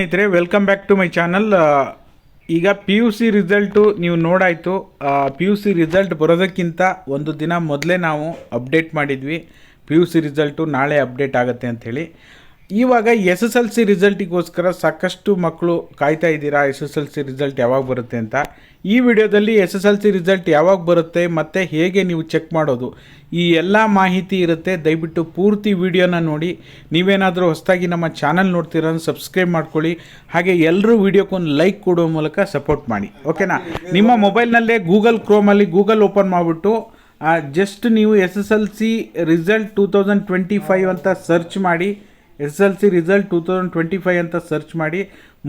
ಸ್ನೇಹಿತರೆ welcome back to my channel ಈಗ P U C result ನೀವು ನೋಡಾಯಿತು. ಪಿ ಯು ಸಿ ರಿಸಲ್ಟ್ ಬರೋದಕ್ಕಿಂತ ಒಂದು ದಿನ ಮೊದಲೇ ನಾವು ಅಪ್ಡೇಟ್ ಮಾಡಿದ್ವಿ. ಪಿ ಯು ಸಿ ರಿಸಲ್ಟು ನಾಳೆ ಅಪ್ಡೇಟ್ ಆಗುತ್ತೆ ಅಂಥೇಳಿ. ಇವಾಗ ಎಸ್ ಎಸ್ ಎಲ್ ಸಿ ರಿಸಲ್ಟಿಗೋಸ್ಕರ ಸಾಕಷ್ಟು ಮಕ್ಕಳು ಕಾಯ್ತಾ ಇದ್ದೀರಾ? S S L C result ಯಾವಾಗ ಬರುತ್ತೆ ಅಂತ. ಈ ವಿಡಿಯೋದಲ್ಲಿ S S L C result ಯಾವಾಗ ಬರುತ್ತೆ ಮತ್ತು ಹೇಗೆ ನೀವು ಚೆಕ್ ಮಾಡೋದು, ಈ ಎಲ್ಲ ಮಾಹಿತಿ ಇರುತ್ತೆ. ದಯವಿಟ್ಟು ಪೂರ್ತಿ ವಿಡಿಯೋನ ನೋಡಿ. ನೀವೇನಾದರೂ ಹೊಸದಾಗಿ ನಮ್ಮ ಚಾನಲ್ ನೋಡ್ತೀರ ಸಬ್ಸ್ಕ್ರೈಬ್ ಮಾಡ್ಕೊಳ್ಳಿ. ಹಾಗೆ ಎಲ್ಲರೂ ವಿಡಿಯೋಕ್ಕೊಂದು ಲೈಕ್ ಕೊಡೋ ಮೂಲಕ ಸಪೋರ್ಟ್ ಮಾಡಿ. ಓಕೆನಾ? ನಿಮ್ಮ ಮೊಬೈಲ್ನಲ್ಲೇ ಗೂಗಲ್ ಕ್ರೋಮಲ್ಲಿ ಗೂಗಲ್ ಓಪನ್ ಮಾಡಿಬಿಟ್ಟು ಜಸ್ಟ್ ನೀವು S S L C result two thousand twenty five ಅಂತ ಸರ್ಚ್ ಮಾಡಿ S L C result two thousand twenty five ಅಂತ ಸರ್ಚ್ ಮಾಡಿ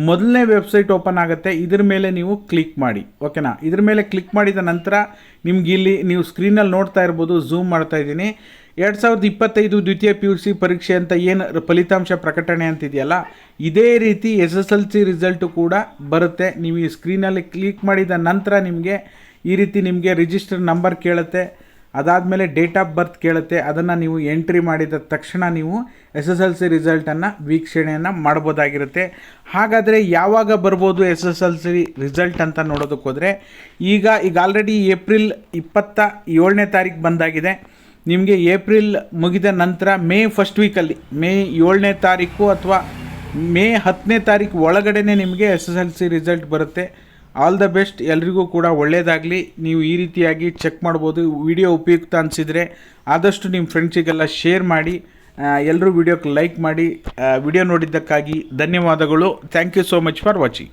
ಮೊದಲನೇ ವೆಬ್ಸೈಟ್ ಓಪನ್ ಆಗುತ್ತೆ. ಇದ್ರ ಮೇಲೆ ನೀವು ಕ್ಲಿಕ್ ಮಾಡಿ. ಓಕೆನಾ ಇದ್ರ ಮೇಲೆ ಕ್ಲಿಕ್ ಮಾಡಿದ ನಂತರ ನಿಮ್ಗೆ ಇಲ್ಲಿ ನೀವು ಸ್ಕ್ರೀನಲ್ಲಿ ನೋಡ್ತಾ ಇರ್ಬೋದು ಝೂಮ್ ಮಾಡ್ತಾ ಇದ್ದೀನಿ. ಎರಡು ಸಾವಿರದ ಇಪ್ಪತ್ತೈದು ದ್ವಿತೀಯ ಪಿ ಯು ಸಿ ಪರೀಕ್ಷೆ ಅಂತ ಏನು ಫಲಿತಾಂಶ ಪ್ರಕಟಣೆ ಅಂತಿದೆಯಲ್ಲ, ಇದೇ ರೀತಿ S S L C result ಕೂಡ ಬರುತ್ತೆ. ನೀವು ಈ ಸ್ಕ್ರೀನಲ್ಲಿ ಕ್ಲಿಕ್ ಮಾಡಿದ ನಂತರ ನಿಮಗೆ ಈ ರೀತಿ ನಿಮಗೆ ರಿಜಿಸ್ಟರ್ ನಂಬರ್ ಕೇಳುತ್ತೆ. ಅದಾದಮೇಲೆ ಡೇಟ್ ಆಫ್ ಬರ್ತ್ ಕೇಳುತ್ತೆ, ಅದನ್ನು ನೀವು ಎಂಟ್ರಿ ಮಾಡಿದ ತಕ್ಷಣ ನೀವು ಎಸ್ ಎಸ್ ಎಲ್ ಸಿ ರಿಸಲ್ಟನ್ನು ವೀಕ್ಷಣೆಯನ್ನು ಮಾಡ್ಬೋದಾಗಿರುತ್ತೆ. ಹಾಗಾದರೆ ಯಾವಾಗ ಬರ್ಬೋದು S S L C result ಅಂತ ನೋಡೋದಕ್ಕೆ ಈಗ ಈಗ ಆಲ್ರೆಡಿ ಏಪ್ರಿಲ್ ಇಪ್ಪತ್ತ ಏಳನೇ ತಾರೀಕು ಬಂದಾಗಿದೆ. ನಿಮಗೆ ಏಪ್ರಿಲ್ ಮುಗಿದ ನಂತರ ಮೇ ಫಸ್ಟ್ ವೀಕಲ್ಲಿ ಮೇ ಏಳನೇ ತಾರೀಕು ಅಥವಾ ಮೇ ಹತ್ತನೇ ತಾರೀಕು ಒಳಗಡೆ ನಿಮಗೆ S S L C result ಬರುತ್ತೆ. ಆಲ್ ದ ಬೆಸ್ಟ್ ಎಲ್ರಿಗೂ ಕೂಡ ಒಳ್ಳೆಯದಾಗಲಿ ನೀವು ಈ ರೀತಿಯಾಗಿ ಚೆಕ್ ಮಾಡ್ಬೋದು. ವಿಡಿಯೋ ಉಪಯುಕ್ತ ಅನಿಸಿದರೆ ಆದಷ್ಟು ನಿಮ್ಮ ಫ್ರೆಂಡ್ಸಿಗೆಲ್ಲ ಶೇರ್ ಮಾಡಿ ಎಲ್ಲರೂ ವಿಡಿಯೋಕ್ಕೆ ಲೈಕ್ ಮಾಡಿ ವಿಡಿಯೋ ನೋಡಿದ್ದಕ್ಕಾಗಿ ಧನ್ಯವಾದಗಳು. Thank you so much for watching